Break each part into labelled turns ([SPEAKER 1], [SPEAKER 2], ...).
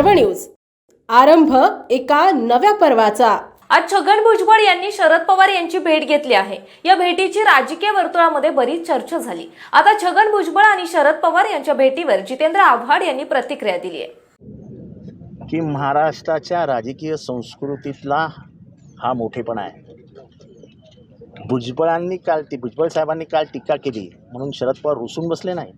[SPEAKER 1] News. आरंभ एका नव्या पर्वाचा.
[SPEAKER 2] आज छगन भुजबळ यांनी शरद पवार यांची भेट घेतली आहे. या भेटीची राजकीय वर्तुळामध्ये बरीच चर्चा झाली. आता छगन भुजबळ आणि शरद पवार यांच्या भेटीवर जितेंद्र आव्हाड यांनी प्रतिक्रिया दिली आहे.
[SPEAKER 3] की महाराष्ट्राच्या राजकीय संस्कृतीतला हा मोठेपणा आहे. भुजबळांनी काल ती भुजबळ साहेबांनी काल टीका केली. म्हणून शरद पवार रुसून बसले नाही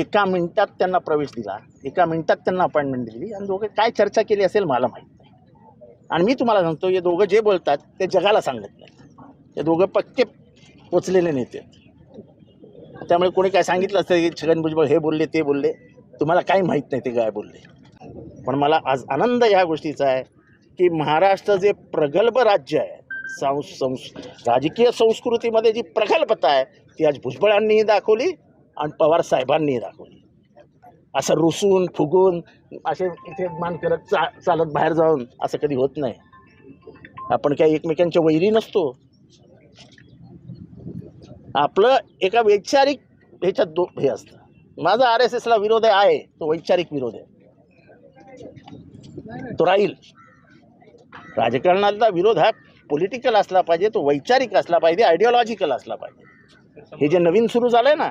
[SPEAKER 3] एका मिनिटात त्यांना प्रवेश दिला. एका मिनिटात त्यांना अपॉइंटमेंट दिली. आणि दोघं काय चर्चा केली असेल मला माहीत नाही. आणि मी तुम्हाला सांगतो हे दोघं जे बोलतात ते जगाला सांगत नाही ते दोघं पक्के पोचलेले नेते आहेत. त्यामुळे कोणी काय सांगितलं असतं की छगन भुजबळ हे बोलले ते बोलले तुम्हाला काही माहीत नाही ते काय बोलले. पण मला आज आनंद ह्या गोष्टीचा आहे की महाराष्ट्र जे प्रगल्भ राज्य आहे संस संस राजकीय संस्कृतीमध्ये जी प्रगल्भता आहे ती आज भुजबळांनीही दाखवली आणि पवार साहेबांनी दाखवली. असं रुसून फुगून असे इथे मान करत चा चालत बाहेर जाऊन असं कधी होत नाही. आपण काही एकमेकांच्या वैरी नसतो. आपलं एका वैचारिक ह्याच्यात दो हे असतं. माझा आर एस एसला विरोध आहे तो वैचारिक विरोध आहे. तो राहील. राजकारणातला विरोध हा पॉलिटिकल असला पाहिजे तो वैचारिक असला पाहिजे आयडिओलॉजिकल असला पाहिजे. हे जे नवीन सुरू झालं आहे ना